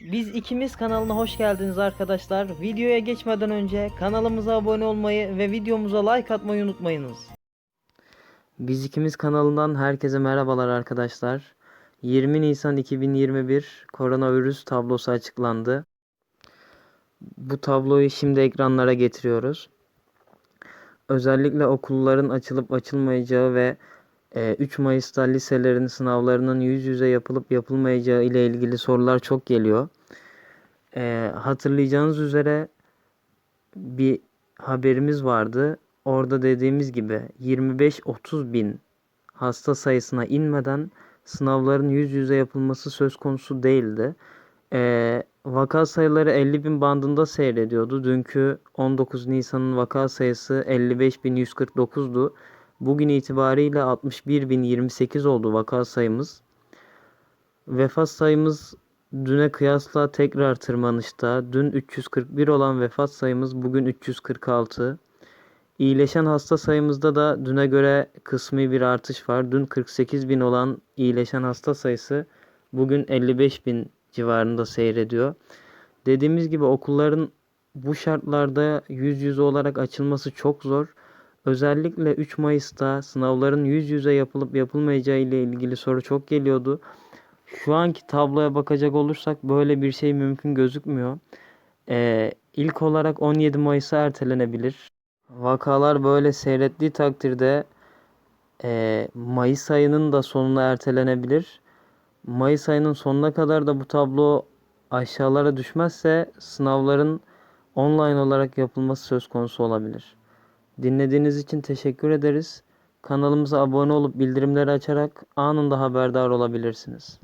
Biz ikimiz kanalına hoş geldiniz arkadaşlar. Videoya geçmeden önce kanalımıza abone olmayı ve videomuza like atmayı unutmayınız. Biz ikimiz kanalından herkese merhabalar arkadaşlar. 20 Nisan 2021 koronavirüs tablosu açıklandı. Bu tabloyu şimdi ekranlara getiriyoruz. Özellikle okulların açılıp açılmayacağı ve 3 Mayıs'ta liselerin sınavlarının yüz yüze yapılıp yapılmayacağı ile ilgili sorular çok geliyor. E, hatırlayacağınız üzere bir haberimiz vardı. Orada dediğimiz gibi 25-30 bin hasta sayısına inmeden sınavların yüz yüze yapılması söz konusu değildi. E, vaka sayıları 50 bin bandında seyrediyordu. Dünkü 19 Nisan'ın vaka sayısı 55.149'du. Bugün itibariyle 61.028 oldu vaka sayımız. Vefat sayımız düne kıyasla tekrar tırmanışta. Dün 341 olan vefat sayımız bugün 346. İyileşen hasta sayımızda da düne göre kısmi bir artış var. Dün 48 bin olan iyileşen hasta sayısı bugün 55 bin civarında seyrediyor. Dediğimiz gibi okulların bu şartlarda yüz yüze olarak açılması çok zor. Özellikle 3 Mayıs'ta sınavların yüz yüze yapılıp yapılmayacağı ile ilgili soru çok geliyordu. Şu anki tabloya bakacak olursak böyle bir şey mümkün gözükmüyor. Ee, ilk olarak 17 Mayıs'a ertelenebilir. Vakalar böyle seyrettiği takdirde e, Mayıs ayının da sonuna ertelenebilir. Mayıs ayının sonuna kadar da bu tablo aşağılara düşmezse sınavların online olarak yapılması söz konusu olabilir. Dinlediğiniz için teşekkür ederiz. Kanalımıza abone olup bildirimleri açarak anında haberdar olabilirsiniz.